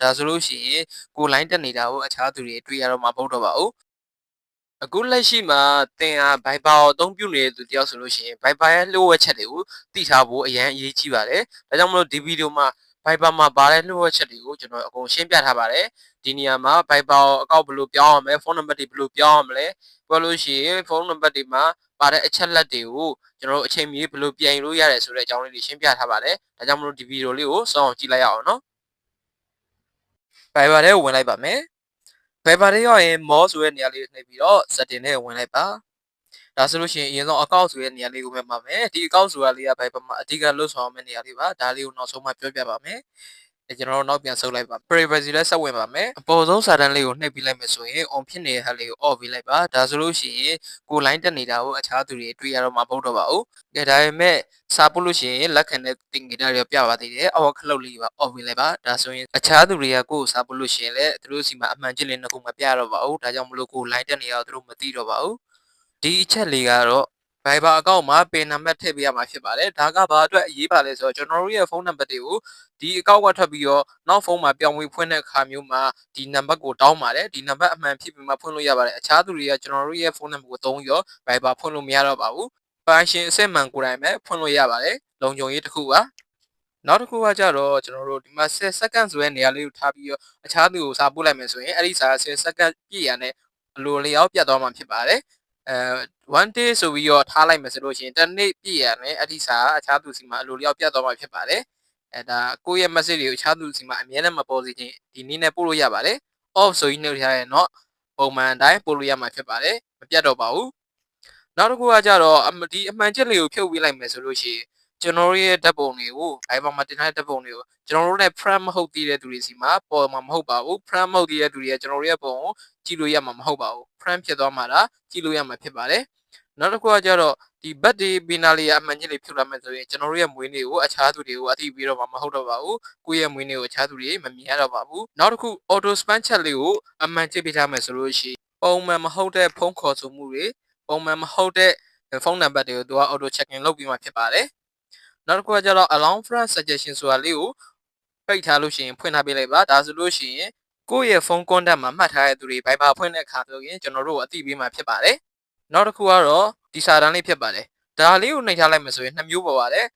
ဒါဆိုလို့ရှိရင်ကို line တက်နေတာကိုအခြားသူတွေတွေ့ရတော့မှာမဟုတ်တော့ပါဘူးအခုလက်ရှိမှာသင်ဟာ Viber ကိုအသုံးပြုနေတဲ့သူတယောက်ဆိုလို့ရှိရင် Viber ရဲ့လျှို့ဝှက်ချက်တွေကိုသိထားဖို့အရင်အရေးကြီးပါတယ်ဒါကြောင့်မလို့ဒီဗီဒီယိုမှာ Viber မှာပါတဲ့လျှို့ဝှက်ချက်တွေကိုကျွန်တော်အကုန်ရှင်းပြထားပါတယ်ဒီနေရာမှာ Viber အကောင့်ဘယ်လိုပြောင်းရမလဲဖုန်းနံပါတ်တွေဘယ်လိုပြောင်းရမလဲပြောလို့ရှိရင်ဖုန်းနံပါတ်တွေမှာပါတဲ့အချက်လက်တွေကိုကျွန်တော်တို့အချိန်မီဘယ်လိုပြင်လို့ရတယ်ဆိုတဲ့အကြောင်းလေးတွေရှင်းပြထားပါတယ်ဒါကြောင့်မလို့ဒီဗီဒီယိုလေးကိုစောင့်အောင်ကြည့်လိုက်ရအောင်နော် Viber ထဲကိုဝင်လိုက်ပါမယ် Viber ထဲရောက်ရင် more ဆိုတဲ့နေရာလေးကိုနှိပ်ပြီးတော့ setting ထဲကိုဝင်လိုက်ပါဒါဆိုလို့ရှိရင်အရင်ဆုံး account ဆိုတဲ့နေရာလေးကိုပဲမှာမယ်ဒီ account ဆိုတာလေးက Viber မှာအဓိကလွတ်ဆောင်ရမယ့်နေရာလေးပါဒါလေးကိုနောက်ဆုံးမှပြောပြပါမယ်အဲ ကျွန်တော်တို့နောက်ပြန်ဆုပ်လိုက်ပါ privacy လည်းဆက်ဝင်ပါမယ်အပေါ်ဆုံးစာတန်းလေးကိုနှိပ်ပြီးလိုက်မယ်ဆိုရင် on ဖြစ်နေတဲ့ဟာလေးကို off ပြီးလိုက်ပါဒါဆိုလို့ရှိရင်ကို line တက်နေတာကိုအခြားသူတွေတွေ့ရတော့မှာမဟုတ်တော့ပါဘူးကဲဒါပေမဲ့စာပို့လို့ရှိရင်လက်ခံတဲ့တင်ကြတာတွေပြပါသေးတယ်အောက်ခလုတ်လေးပါ off ပြီးလိုက်ပါဒါဆိုရင်အခြားသူတွေကကိုယ်စာပို့လို့ရှိရင်လည်းသူတို့စီမှာအမှန်ကျစ်လေးနှစ်ခုမပြတော့ပါဘူးဒါကြောင့်မလို့ကို line တက်နေရတော့သူတို့မသိတော့ပါဘူးဒီအချက်လေးကတော့ Viber အကောင့်မှာ pin နံပါတ်ထည့်ပေးရမှာဖြစ်ပါတယ်ဒါကဘာအတွက်အရေးပါလဲဆိုတော့ကျွန်တော်တို့ရဲ့ဖုန်းနံပါတ်တွေကိုဒီအကောင့်ကထွက်ပြီးတော့နောက်ဖုန်းမှာပြောင်းဝင်ဖွင့်တဲ့အခါမျိုးမှာဒီနံပါတ်ကိုတောင်းပါတယ်ဒီနံပါတ်အမှန်ဖြစ်ပြီးမှဖွင့်လို့ရပါတယ်အခြားသူတွေကကျွန်တော်တို့ရဲ့ဖုန်းနံပါတ်ကိုသုံးပြီးတော့ Viber ဖွင့်လို့မရတော့ပါဘူးပိုင်ရှင်အစစ်မှန်ကိုယ်တိုင်ပဲဖွင့်လို့ရပါတယ်လုံခြုံရေးတစ်ခုပါနောက်တစ်ခုကကြတော့ကျွန်တော်တို့ဒီမှာ10 second ဆိုတဲ့နေရာလေးကိုထားပြီးတော့အခြားသူကိုစာပို့လိုက်မယ်ဆိုရင်အဲ့ဒီစာ10 second ပြည့်ရတဲ့အလိုလျောက်ပြတ်သွားမှာဖြစ်ပါတယ် အဲ one day ဆိုပြီးတော့ထားလိုက်မယ်ဆိုလို့ရှိရင်တစ်နေ့ပြည့်ရမယ်အဲ့ဒီစာအခြားသူစီမှာအလိုလျောက်ပြတ်သွားမှာဖြစ်ပါတယ်အဲဒါကိုယ့်ရဲ့ message တွေကိုအခြားသူစီမှာအမြဲတမ်းမပေါ်စေခြင်းဒီနည်းနဲ့ပို့လို့ရပါတယ် off ဆိုပြီးနှုတ်ထားရင်တော့ပုံမှန်အတိုင်းပို့လို့ရမှာဖြစ်ပါတယ်မပြတ်တော့ပါဘူးနောက်တစ်ခုကကြတော့အမဒီအမှန်ချက်လေးကိုဖြုတ်ပေးလိုက်မယ်ဆိုလို့ရှိရင် ကျွန်တော်တို့ရဲ့ဓာတ်ပုံတွေကို Viber မှာတင်ထားတဲ့ဓာတ်ပုံတွေကိုကျွန်တော်တို့နဲ့ friend မဟုတ်သေးတဲ့သူတွေစီမှာပေါ်မှာမဟုတ်ပါဘူး friend မဟုတ်သေးတဲ့သူတွေကကျွန်တော်တို့ရဲ့ပုံကိုကြည့်လို့ရမှာမဟုတ်ပါဘူး friend ဖြစ်သွားမှာလားကြည့်လို့ရမှာဖြစ်ပါတယ်နောက်တစ်ခုကကြတော့ဒီ birthday banner လေးအမှန်ကြီးလေးဖြုတ်လာမယ်ဆိုရင်ကျွန်တော်တို့ရဲ့မွေးနေ့ကိုအခြားသူတွေကိုအသိပေးတော့မှာမဟုတ်တော့ပါဘူးကိုယ့်ရဲ့မွေးနေ့ကိုအခြားသူတွေမမြင်ရတော့ပါဘူးနောက်တစ်ခု auto spam chat လေးကိုအမှန်ကြည့်ပေးထားမယ်ဆိုလို့ရှိရင်ပုံမှန်မဟုတ်တဲ့ဖုန်းခေါ်ဆိုမှုတွေပုံမှန်မဟုတ်တဲ့ဖုန်းနံပါတ်တွေကိုသူက auto checking လုပ်ပြီးမှဖြစ်ပါတယ် နောက်တစ်ခုကကြတော့ alarm friend suggestion ဆိုတာလေးကိုပိတ်ထားလို့ရှိရင်ဖွင့်ထားပေးလိုက်ပါဒါဆိုလို့ရှိရင်ကိုယ့်ရဲ့ဖုန်း contact မှာမှတ်ထားတဲ့သူတွေ Viber ဖွင့်တဲ့အခါဆိုရင်ကျွန်တော်တို့ကိုအသိပေးမှာဖြစ်ပါတယ်နောက်တစ်ခုကတော့ဒီစာတန်းလေးဖြစ်ပါတယ်ဒါလေးကိုနှိပ်ထားလိုက်မယ်ဆိုရင်နှစ်မျိုးပေါ်ပါတယ်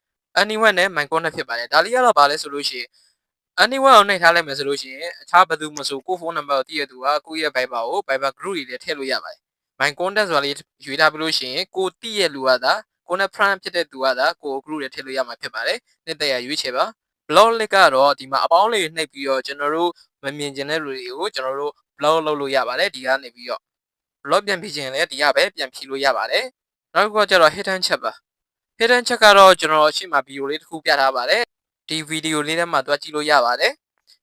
anyone နဲ့ my contact ဖြစ်ပါတယ်ဒါလေးကတော့ဘာလဲဆိုလို့ရှိရင် anyone ကိုနှိပ်ထားလိုက်မယ်ဆိုလို့ရှိရင်အခြားဘယ်သူမှဆိုကိုဖုန်းနံပါတ်ကိုတည့်ရသူကကိုယ့်ရဲ့ Viber ကို Viber group တွေလည်းထည့်လို့ရပါတယ် my contact ဆိုတာလေးရွေးထားပြီးလို့ရှိရင်ကိုတည့်ရလူကသာ ကိုနဲ့ friend ဖြစ်တဲ့သူကသာကို group တွေထည့်လို့ရမှာဖြစ်ပါတယ်နှစ်သက်ရရွေးချယ်ပါ blog link ကတော့ဒီမှာအပေါင်းလေးနှိပ်ပြီးတော့ကျွန်တော်တို့မမြင်ကျင်တဲ့လူတွေကိုကျွန်တော်တို့ blog လုပ်လို့ရပါတယ်ဒီကနေပြီးတော့ blog ပြန်ဖြည့်ခြင်းလည်းဒီကပဲပြန်ဖြည့်လို့ရပါတယ်နောက်တစ်ခုကကျတော့ hidden chat ပါ hidden chat ကတော့ကျွန်တော်အရှိမဗီဒီယိုလေးတစ်ခုပြထားပါတယ်ဒီဗီဒီယိုလေးထဲမှာတွားကြည့်လို့ရပါတယ်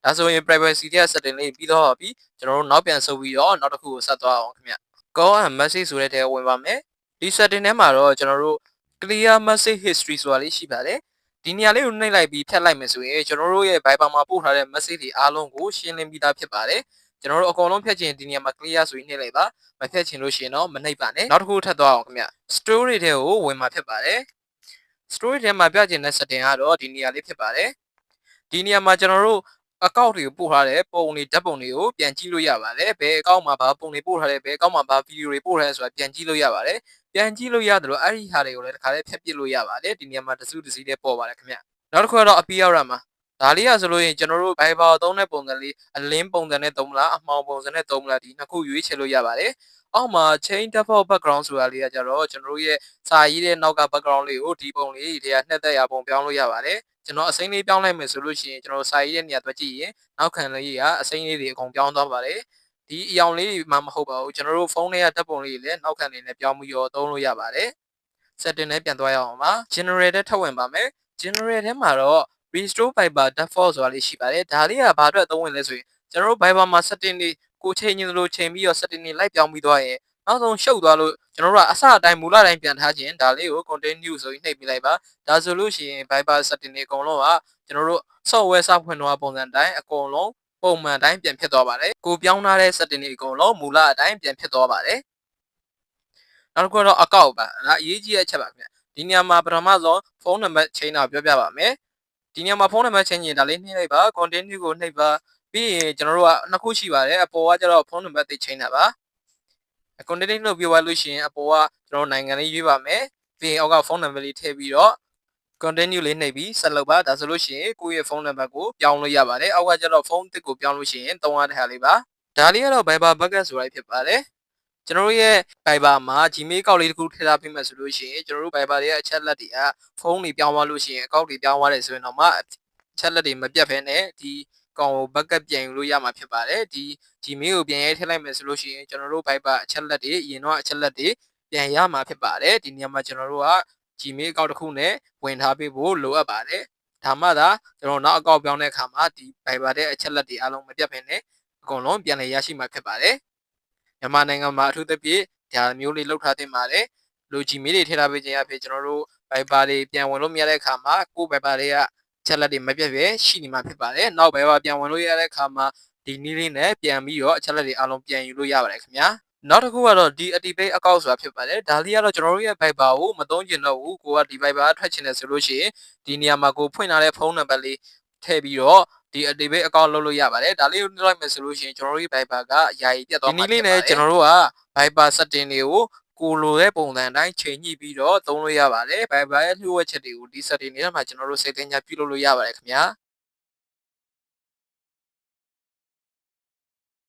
ဒါဆိုရင် privacy တဲ့ setting လေးပြီးတော့ပြီကျွန်တော်တို့နောက်ပြန်ဆုပ်ပြီးတော့နောက်တစ်ခုကိုဆက်သွားအောင်ခင်ဗျ call and message ဆိုတဲ့ထဲဝင်ပါမယ်ဒီ setting ထဲမှာတော့ကျွန်တော်တို့ clear message history ဆိုတာလေးရှိပါတယ်ဒီနေရာလေးကိုနှိပ်လိုက်ပြီးဖြတ်လိုက်မယ်ဆိုရင်ကျွန်တော်တို့ရဲ့ Viber မှာပို့ထားတဲ့ message တွေအားလုံးကိုရှင်းလင်းပြီးသားဖြစ်ပါတယ်ကျွန်တော်တို့အကုန်လုံးဖြတ်ချင်ဒီနေရာမှာ clear ဆိုပြီးနှိပ်လိုက်ပါမဖြတ်ချင်လို့ရှိရင်တော့မနှိပ်ပါနဲ့နောက်တစ်ခုထပ်သွားအောင်ခင်ဗျ story ထဲကိုဝင်มาဖြစ်ပါတယ် story ထဲမှာပြချင်တဲ့ setting ကတော့ဒီနေရာလေးဖြစ်ပါတယ်ဒီနေရာမှာကျွန်တော်တို့အကောင့်တွေကိုပို့ထားတဲ့ပုံတွေဓာတ်ပုံတွေကိုပြန်ကြည့်လို့ရပါတယ်ဘယ်အကောင့်မှာဘာပုံတွေပို့ထားတယ်ဘယ်အကောင့်မှာဘာဗီဒီယိုတွေပို့ထားတယ်ဆိုတာပြန်ကြည့်လို့ရပါတယ် ပြန်ကြည့်လို့ရတယ်လို့အဲ့ဒီဟာတွေကိုလည်းတစ်ခါလေးဖျက်ပစ်လို့ရပါတယ်ဒီနေရာမှာတစုတစည်းလေးပေါ်ပါတယ်ခင်ဗျနောက်တစ်ခုကတော့အပီရောက်ရမှာဒါလေးရဆိုလို့ရင်ကျွန်တော်တို့ Viber သုံးတဲ့ပုံစံလေးအလင်းပုံစံနဲ့သုံးမလားအမှောင်ပုံစံနဲ့သုံးမလားဒီနှစ်ခုရွေးချယ်လို့ရပါတယ်အောက်မှာ chain default background ဆိုတာလေးကကြတော့ကျွန်တော်တို့ရဲ့စာရေးတဲ့နောက်က background လေးကိုဒီပုံလေးတွေကနှက်သက်ရပုံပြောင်းလို့ရပါတယ်ကျွန်တော်အစိမ်းလေးပြောင်းလိုက်မယ်ဆိုလို့ရှိရင်ကျွန်တော်စာရေးတဲ့နေရာတွက်ကြည့်ရင်နောက်ခံလေးကအစိမ်းလေးတွေအကုန်ပြောင်းသွားပါတယ် ဒီအယောင်လေးတွေမှမဟုတ်ပါဘူးကျွန်တော်တို့ဖုန်းထဲကဓာတ်ပုံလေးတွေလည်းနောက်ခံလေးနဲ့ပြောင်းပြီးတော့သုံးလို့ရပါတယ် setting နဲ့ပြန်သွားရအောင်ပါ generator ထပ်ဝင်ပါမယ် generator ထဲမှာတော့ restore Viber default ဆိုတာလေးရှိပါတယ်ဒါလေးကဘာအတွက်အသုံးဝင်လဲဆိုရင်ကျွန်တော်တို့ Viber မှာ setting တွေကိုချိန်ညင်လို့ချိန်ပြီးတော့ setting တွေလိုက်ပြောင်းပြီးသွားရင်နောက်ဆုံးရှုပ်သွားလို့ကျွန်တော်တို့ကအစအတိုင်းမူလတိုင်းပြန်ထားခြင်းဒါလေးကို continue ဆိုပြီးနှိပ်ပြလိုက်ပါဒါဆိုလို့ရှိရင် Viber setting တွေအကုန်လုံးကကျွန်တော်တို့ software စဖွင့်တော့ပုံစံတိုင်းအကုန်လုံး ပုံမှန်တိုင်းပြန်ဖြစ်သွားပါတယ်ကိုပြောင်းထားတဲ့ setting တွေအကုန်လုံးမူလအတိုင်းပြန်ဖြစ်သွားပါတယ်နောက်တစ်ခုတော့အကောက်ပါဒါအရေးကြီးတဲ့အချက်ပါခင်ဗျဒီနေရာမှာပထမဆုံးဖုန်းနံပါတ်ချိန်တာပြောပြပါမယ်ဒီနေရာမှာဖုန်းနံပါတ်ချိန်ရင်ဒါလေးနှိပ်လိုက်ပါ continue ကိုနှိပ်ပါပြီးရင်ကျွန်တော်တို့ကနှစ်ခုရှိပါတယ်အပေါ်ကကျတော့ဖုန်းနံပါတ်သိချိန်တာပါ contact လုပ်ပြသွားလို့ရှိရင်အပေါ်ကကျွန်တော်နိုင်ငံလေးရွေးပါမယ်ပြီးရင်အောက်ကဖုန်းနံပါတ်လေးထည့်ပြီးတော့ continue လေးနှိပ်ပြီးဆက်လုပ်ပါဒါဆိုလို့ရှိရင်ကိုယ့်ရဲ့ဖုန်းနံပါတ်ကိုပြောင်းလို့ရပါတယ်အောက်ကကျတော့ဖုန်းတစ်ကိုပြောင်းလို့ရှိရင်သုံးရတဲ့ဟာလေးပါဒါလေးကတော့ Viber bucket ဆိုတာဖြစ်ပါတယ်ကျွန်တော်တို့ရဲ့ Viber မှာ Gmail ကောက်လေးတစ်ခုထည့်ထားပေးမယ်ဆိုလို့ရှိရင်ကျွန်တော်တို့ Viber ရဲ့အချက်လက်တွေကဖုန်းတွေပြောင်းသွားလို့ရှိရင်အကောင့်တွေပြောင်းသွားတယ်ဆိုရင်တော့မှအချက်လက်တွေမပြတ်ဘဲနဲ့ဒီကောင်ကို bucket ပြန်ယူလို့ရမှာဖြစ်ပါတယ်ဒီ Gmail ကိုပြန်ရဲထည့်လိုက်မယ်ဆိုလို့ရှိရင်ကျွန်တော်တို့ Viber အချက်လက်တွေအရင်တော့အချက်လက်တွေပြန်ရမှာဖြစ်ပါတယ်ဒီနေရာမှာကျွန်တော်တို့က Gmail အကောင့်တစ်ခုနဲ့ဝင်ထားပေးဖို့လိုအပ်ပါတယ်ဒါမှသာကျွန်တော်နောက်အကောင့်ပြောင်းတဲ့အခါမှာဒီ Viber တဲ့အချက်လက်တွေအားလုံးမပြတ်ဘဲနဲ့အကုန်လုံးပြန်လည်ရရှိမှာဖြစ်ပါတယ်မြန်မာနိုင်ငံမှာအထူးသဖြင့်ဒါမျိုးလေးလောက်ထားတင်ပါတယ်လူ Gmail တွေထည့်ထားပေးခြင်းအဖြစ်ကျွန်တော်တို့ Viber တွေပြန်ဝင်လို့မရတဲ့အခါမှာကိုယ့် Viber တွေကချက်လက်တွေမပြတ်ပဲရှိနေမှာဖြစ်ပါတယ်။နောက် Viber ပြန်ဝင်လို့ရတဲ့အခါမှာဒီနည်းလေးနဲ့ပြန်ပြီးတော့အချက်လက်တွေအားလုံးပြန်ယူလို့ရပါတယ်ခင်ဗျာ။ နောက်တစ်ခုကတော့ဒီ activate account ဆိုတာဖြစ်ပါတယ်။ဒါလေးကတော့ကျွန်တော်တို့ရဲ့ Viber ကိုမသုံးကျင်တော့ဘူး။ကိုကဒီ Viber ထွက်ချင်တယ်ဆိုလို့ရှိရင်ဒီနေရာမှာကိုဖွင့်ထားတဲ့ဖုန်းနံပါတ်လေးထည့်ပြီးတော့ဒီ activate account လုပ်လို့ရပါတယ်။ဒါလေးကိုနှိပ်လိုက်မယ်ဆိုလို့ရှိရင်ကျွန်တော်တို့ရဲ့ Viber ကယာယီပြတ်သွားမှာဖြစ်ပါတယ်။ဒီနည်းလေးနဲ့ကျွန်တော်တို့က Viber setting တွေကိုကိုလိုတဲ့ပုံစံအတိုင်းချိန်ညှိပြီးတော့သုံးလို့ရပါတယ်။ Viber ရဲ့လျှို့ဝှက်ချက်တွေကိုဒီ setting တွေထဲမှာကျွန်တော်တို့စိတ်သိမ်းကြပြုလုပ်လို့ရပါတယ်ခင်ဗျာ။